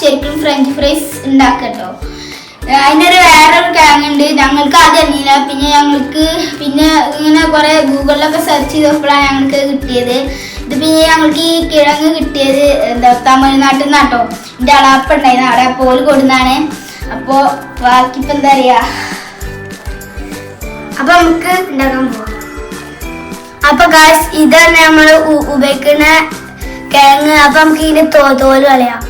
ശരിക്കും French fries ഉണ്ടാക്കട്ടോ അതിനൊരു വേറൊരു കിഴങ്ങ് ഉണ്ട് ഞങ്ങൾക്ക് ആദ്യം അറിഞ്ഞില്ല. പിന്നെ ഞങ്ങൾക്ക് പിന്നെ ഇങ്ങനെ കുറെ ഗൂഗിളിലൊക്കെ സെർച്ച് ചെയ്തപ്പോഴാണ് ഞങ്ങൾക്ക് കിട്ടിയത്. ഇത് പിന്നെ ഞങ്ങൾക്ക് ഈ കിഴങ്ങ് കിട്ടിയത് എന്താ തമിഴ്നാട്ടിൽ നിന്നാട്ടോ എന്റെ അളാപ്പ ഉണ്ടായിരുന്നു അവിടെ പോൽ കൊടുന്നാണ്. അപ്പോൾ ബാക്കി ഇപ്പം എന്താ പറയാ? അപ്പൊ നമുക്ക് ഉണ്ടാക്കാൻ പോവാം. അപ്പൊ ഗാസ് ഇതാണ് നമ്മൾ ഉപയോഗിക്കുന്ന കിഴങ്ങ്. അപ്പൊ നമുക്ക് ഇതിന്റെ തോ തോൽ കളയാം.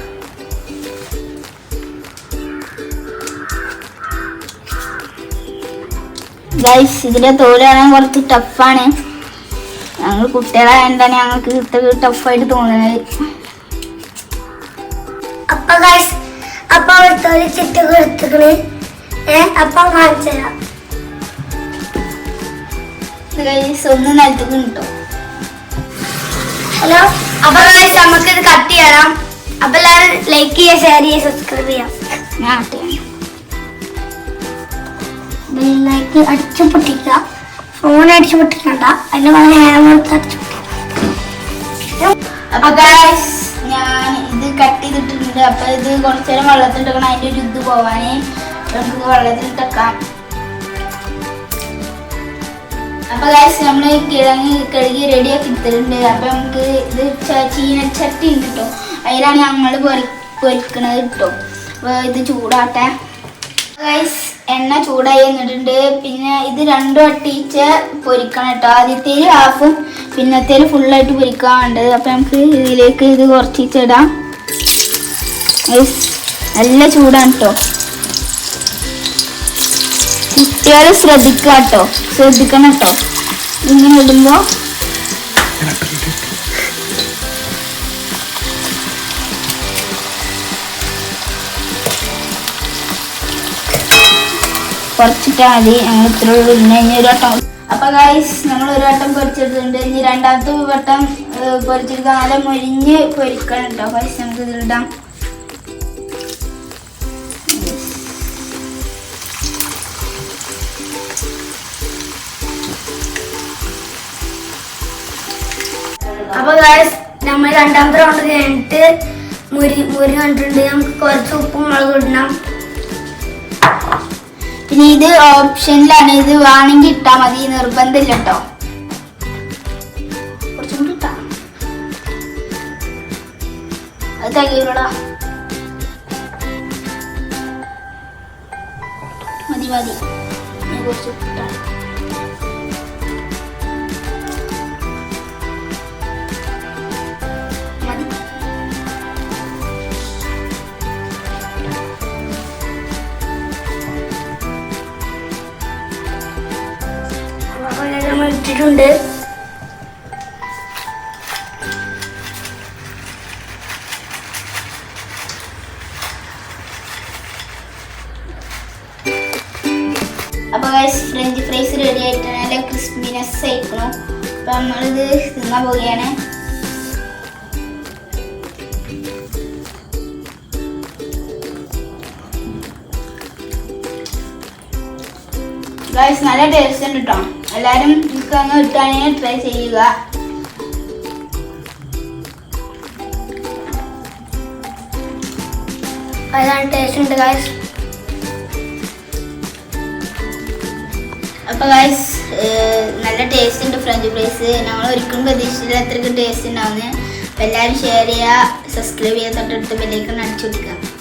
ഗൈസ് ഇതിന്റെ തോൽ കളയാൻ കുറച്ച് ടഫാണ് ഞങ്ങൾ കുട്ടികളായതാണ് ഞങ്ങൾക്ക് ഇത്ര ടഫായിട്ട് തോന്നുന്നത്. അപ്പൊ ഗൈസ് അപ്പൊ അവർ തോൽ ചിട്ട് കൊടുത്തുകൾ ഏ അപ്പൊ കാണിച്ചു തരാം ഗൈസ് ഒന്ന് നിലത്തേക്ക് കിട്ടും ഹലോ അപ്പൊ നമുക്ക് ഇത് കട്ട് ചെയ്യണം അപ്പൊ എല്ലാവരും ലൈക്ക് ചെയ്യുക ഷെയർ ചെയ്യുക സബ്സ്ക്രൈബ് ചെയ്യാം ഞാൻ ആട്ടിയാണ്. ബെല്ലൈക്ക് അടിച്ചു പൊട്ടിക്കുക ഫോൺ അടിച്ചു പൊട്ടിക്കണ്ട അതിന് പകരം ഹാമർ അടിച്ചു അപ്പൊ ഞാൻ ഇത് കട്ട് ചെയ്തിട്ടുണ്ട്. അപ്പൊ ഇത് കുറച്ചേരം വെള്ളത്തിലിട്ടേക്കണം. അതിന്റെ ഒരു ഇത് പോവാനേ. നമുക്ക് വെള്ളത്തിലിട്ടേക്കാം അപ്പൊ ഗൈസ് നമ്മൾ കിഴങ്ങ് കഴുകി റെഡിയാക്കി എടുത്തിട്ടുണ്ട്. അപ്പൊ നമുക്ക് ഇത് ചീനച്ചട്ടി കേട്ടോ അതിലാണ് ഞങ്ങൾ പൊരി പൊരിക്കണത് കിട്ടും അപ്പൊ ഇത് ചൂടാട്ടെ. ഗൈസ് എണ്ണ ചൂടായി എന്നിട്ടുണ്ട് പിന്നെ ഇത് രണ്ടും അട്ടിച്ച് പൊരിക്കണം കേട്ടോ ആദ്യത്തെ ഹാഫും പിന്നത്തേൽ ഫുള്ളായിട്ട് പൊരിക്കാണ്ട് അപ്പൊ നമുക്ക് ഇതിലേക്ക് ഇത് കുറച്ചിട്ടിടാം നല്ല ചൂടാണ് കേട്ടോ കുട്ടികൾ ശ്രദ്ധിക്കുക കേട്ടോ ശ്രദ്ധിക്കണം കേട്ടോ. ഇങ്ങനെ ഇടുമ്പോ കുറച്ചിട്ടാ മതി. ഞങ്ങൾ ഇത്ര ഉള്ളൂ. ഇനി വട്ടം. അപ്പൊ ഗൈസ് നമ്മൾ ഒരു വട്ടം പൊരിച്ചെടുത്തിട്ടുണ്ട്. ഇനി രണ്ടാമത്തെ വട്ടം പൊരിച്ചെടുത്ത് നല്ല മൊരിഞ്ഞ് പൊരിക്കണം കേട്ടോ. ഗൈസ് നമുക്ക് ഇതിലിടാം അപ്പൊ നമ്മൾ രണ്ടാമത്തെ റൗണ്ട് കഴിഞ്ഞിട്ട് മുരി മുരി കണ്ടിട്ടുണ്ട്. നമുക്ക് കുറച്ച് ഉപ്പും മുളകും ഇടണം. പിന്നെ ഇത് ഓപ്ഷനിലാണ് ഇത് വേണമെങ്കിൽ ഇട്ടാ മതി. നിർബന്ധമില്ല കേട്ടോ. മതി മതി. കുറച്ച് ഇട്ടാ. ഇട്ടിട്ടുണ്ട് അപ്പൊ ഗൈസ് ഫ്രഞ്ച് ഫ്രൈസ് റെഡി ആയിട്ട് നല്ല ക്രിസ്പിനെസ് ആയിരിക്കണം. അപ്പൊ നമ്മളിത് തിന്നാൻ പോവുകയാണ്. നല്ല ടേസ്റ്റ് ഉണ്ട് കേട്ടോ എല്ലാരും നിങ്ങൾക്ക് അങ്ങ് കിട്ടുകയാണെങ്കിൽ ട്രൈ ചെയ്യുക. അതാണ് ടേസ്റ്റ് ഉണ്ട് ഗായ്സ് അപ്പൊ ഗൈസ് നല്ല ടേസ്റ്റ് ഉണ്ട് ഫ്രഞ്ച് ഫ്രൈസ് നമ്മൾ ഒരിക്കലും പ്രതീക്ഷിച്ചില്ല അത്രയ്ക്ക് ടേസ്റ്റ് ഉണ്ടാവുന്നത് അപ്പൊ എല്ലാവരും ഷെയർ ചെയ്യുക സബ്സ്ക്രൈബ് ചെയ്യുക തൊട്ടടുത്ത് ബെല്ലൈക്കൺ അടിച്ചു കൊടുക്കുക.